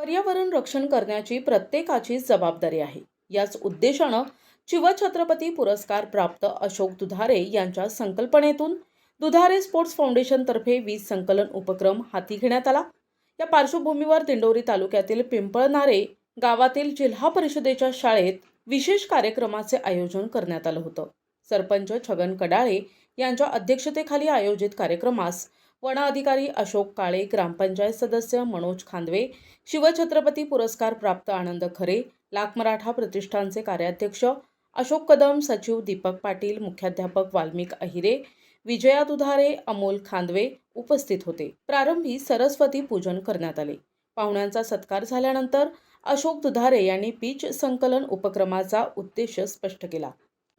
पर्यावरण रक्षण करण्याची प्रत्येकाची जबाबदारी आहे. याच उद्देशानं शिवछत्रपती पुरस्कार प्राप्त अशोक दुधारे यांच्या संकल्पनेतून दुधारे स्पोर्ट्स फाउंडेशनतर्फे वीज संकलन उपक्रम हाती घेण्यात आला. या पार्श्वभूमीवर दिंडोरी तालुक्यातील पिंपळनारे गावातील जिल्हा परिषदेच्या शाळेत विशेष कार्यक्रमाचे आयोजन करण्यात आलं होतं. सरपंच छगन कडाळे यांच्या अध्यक्षतेखाली आयोजित कार्यक्रमास वनाधिकारी अशोक काळे ग्रामपंचायत सदस्य मनोज खांदवे शिवछत्रपती पुरस्कार प्राप्त आनंद खरे लाख मराठा प्रतिष्ठानचे कार्याध्यक्ष अशोक कदम सचिव दीपक पाटील मुख्याध्यापक वाल्मिक अहिरे विजया दुधारे अमोल खांदवे उपस्थित होते. प्रारंभी सरस्वती पूजन करण्यात आले. पाहुण्यांचा सत्कार झाल्यानंतर अशोक दुधारे यांनी पीच संकलन उपक्रमाचा उद्देश स्पष्ट केला.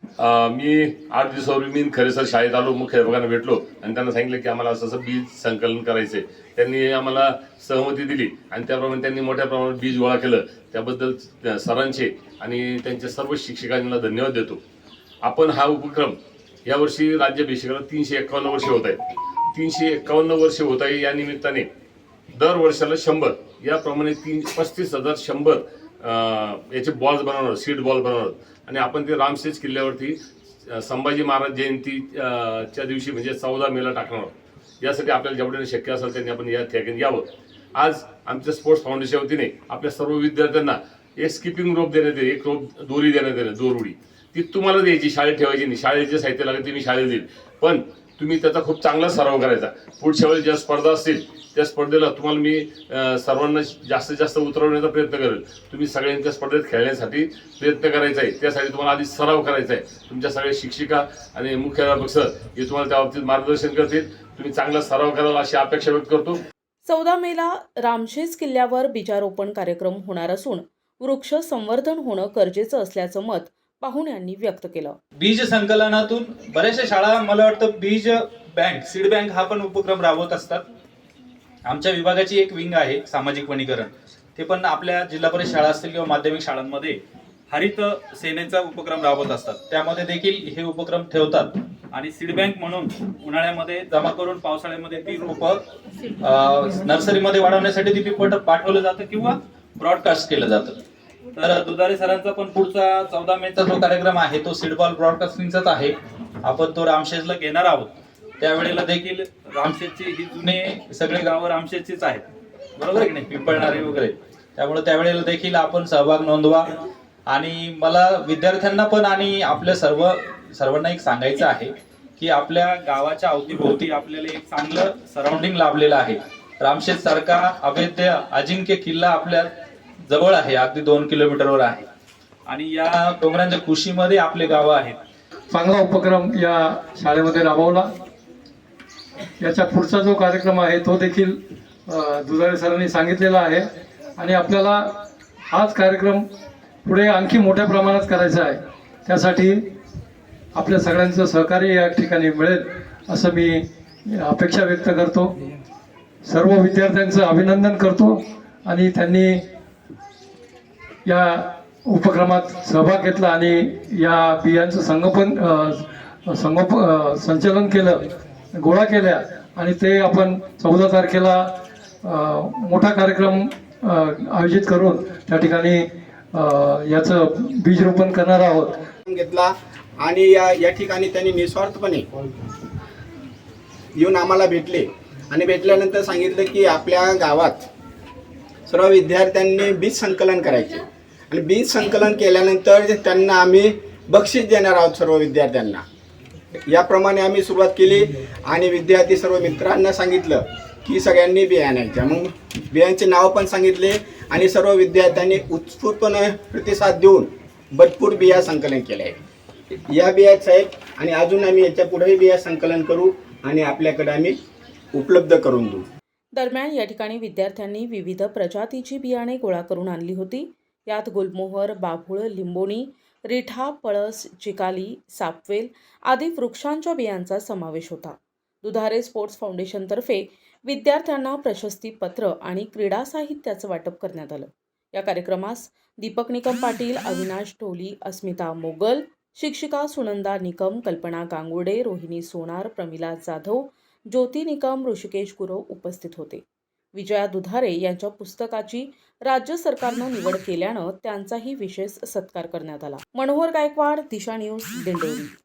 मी आठ दिवसापूर्वी मी खरेसर शाळेत आलो मुख्य अध्यापकांना भेटलो आणि त्यांना सांगितलं की आम्हाला असं असं बीज संकलन करायचंय. त्यांनी आम्हाला सहमती दिली आणि त्याप्रमाणे त्यांनी मोठ्या प्रमाणात बीज गोळा केलं. त्याबद्दल सरांचे आणि त्यांच्या सर्व शिक्षकांना धन्यवाद देतो. आपण हा उपक्रम यावर्षी राज्याभिषेकाला तीनशे एकावन्न वर्षे होत आहेत. तीनशे एकावन्न वर्षे होत आहे या निमित्ताने दर वर्षाला शंभर याप्रमाणे तीन पस्तीस हजार शंभर याचे बॉल्स बनवणार सीड बॉल बनवणार आणि आपण ते रामशेज किल्ल्यावरती संभाजी महाराज जयंती च्या दिवशी म्हणजे चौदा मेला टाकणार आहोत. यासाठी आपल्याला जेवढ्याने शक्य असेल त्यांनी आपण या ठिकाणी यावं. आज आमच्या स्पोर्ट्स फाउंडेशनच्या वतीने आपल्या सर्व विद्यार्थ्यांना एक स्किपिंग रोप देण्यात येईल एक रोप दोरी देण्यात येईल दोरुडी ती तुम्हाला द्यायची शाळेत ठेवायची नाही. शाळेत जे साहित्य लागेल ते मी शाळेत देईल. पण तुम्ही त्याचा खूप चांगला सराव करायचा. पुढच्या वेळी ज्या स्पर्धा असतील त्या स्पर्धेला तुम्हाला मी सर्वांना जास्तीत जास्त उतरवण्याचा प्रयत्न करेल. तुम्ही सगळ्यांनी त्या स्पर्धेत खेळण्यासाठी प्रयत्न करायचा आहे. त्यासाठी तुम्हाला आधी सराव करायचा आहे. तुमच्या सगळ्या शिक्षिका आणि मुख्याध्यापक सर हे तुम्हाला त्या बाबतीत मार्गदर्शन करतील. तुम्ही चांगला सराव कराल अशी अपेक्षा व्यक्त करतो. चौदा मेला रामशेज किल्ल्यावर बीजारोपण कार्यक्रम होणार असून वृक्ष संवर्धन होणं गरजेचं असल्याचं मत पाहुण्यांनी व्यक्त केलं. बीज संकलनातून बऱ्याचशा शाळा मला वाटतं बीज बँक सीड बँक हा पण उपक्रम राबवत असतात. आमच्या विभागाची एक विंग आहे सामाजिक वनीकरण. ते पण आपल्या जिल्हा परिषद शाळा असतील किंवा माध्यमिक शाळांमध्ये हरित सेनेचा उपक्रम राबवत असतात. त्यामध्ये देखील हे उपक्रम ठेवतात. आणि सीड बँक म्हणून उन्हाळ्यामध्ये जमा करून पावसाळ्यामध्ये ती रोपं नर्सरीमध्ये वाढवण्यासाठी ती पट पाठवलं जातं किंवा ब्रॉडकास्ट केलं जातं. तर दुधारे सरांचा पण पुढचा चौदा मेचा जो कार्यक्रम आहे तो सीडबॉल ब्रॉडकास्टिंगचाच आहे. आपण तो रामशेजला घेणार आहोत. त्यावेळेला देखील रामशेजची ही जुने सगळे गावं रामशेजचीच आहेत. बरोबर आहे की नाही? पिंपळणारे वगैरे. त्यामुळे त्यावेळेला देखील आपण सहभाग नोंदवा. आणि मला विद्यार्थ्यांना पण आणि आपल्या सर्व सर्वांना एक सांगायचं आहे की आपल्या गावाच्या अवतीभोवती आपल्याला एक चांगलं सराउंडिंग लाभलेलं आहे. रामशेत सारखा अभेद्य अजिंक्य किल्ला आपल्या जवळ आहे अगदी दोन किलोमीटरवर आहे. आणि या डोंगरांच्या कुशीमध्ये आपले गावं आहेत. चांगला उपक्रम या शाळेमध्ये राबवला. याच्या पुढचा जो कार्यक्रम आहे तो देखील अ, दुधारे सरांनी सांगितलेला आहे. आणि आपल्याला हाच कार्यक्रम पुढे आणखी मोठ्या प्रमाणात करायचा आहे. त्यासाठी आपल्या सगळ्यांचं सहकार्य या ठिकाणी मिळेल असं मी अपेक्षा व्यक्त करतो. सर्व विद्यार्थ्यांचं अभिनंदन करतो आणि त्यांनी या उपक्रमात सहभाग घेतला आणि या बियांचं संगोपन संगोप संचलन केलं. गोळा केल्या आणि ते आपण चौदा तारखेला मोठा कार्यक्रम आयोजित करून त्या ठिकाणी याचं बीजरोपण करणार आहोत. घेतला आणि या या ठिकाणी त्यांनी निस्वार्थपणे येऊन आम्हाला भेटले. आणि भेटल्यानंतर सांगितलं की आपल्या गावात सर्व विद्यार्थ्यांनी बीज संकलन करायचे. आणि बीज संकलन केल्यानंतर त्यांना आम्ही बक्षीस देणार आहोत सर्व विद्यार्थ्यांना. याप्रमाणे आम्ही सुरुवात केली आणि विद्यार्थी सर्व मित्रांना सांगितलं की सगळ्यांनी बिया आणायच्या. मग बियांचे नाव पण सांगितले आणि सर्व विद्यार्थ्यांनी उत्स्फूर्तपणे प्रतिसाद देऊन भरपूर बिया संकलन केले. आहे या बिया साहेब आणि अजून आम्ही याच्या पुढेही बिया संकलन करू आणि आपल्याकडे आम्ही उपलब्ध करून देऊ. दरम्यान या ठिकाणी विद्यार्थ्यांनी विविध प्रजातीची बियाणे गोळा करून आणली होती. यात गुलमोहर बाभूळ लिंबोणी रिठा पळस चिकाली सापवेल आदी वृक्षांच्या बियांचा समावेश होता. दुधारे स्पोर्ट्स फाउंडेशनतर्फे विद्यार्थ्यांना प्रशस्तीपत्र आणि क्रीडा साहित्याचं वाटप करण्यात आलं. या कार्यक्रमास दीपक निकम पाटील अविनाश टोली अस्मिता मोगल शिक्षिका सुनंदा निकम कल्पना गांगुडे रोहिणी सोनार प्रमिला जाधव ज्योती निकम ऋषिकेश गुरव उपस्थित होते. विजया दुधारे यांच्या पुस्तकाची राज्य सरकारनं निवड केल्यानं त्यांचाही विशेष सत्कार करण्यात आला. मनोहर गायकवाड दिशा न्यूज दिंडोरी.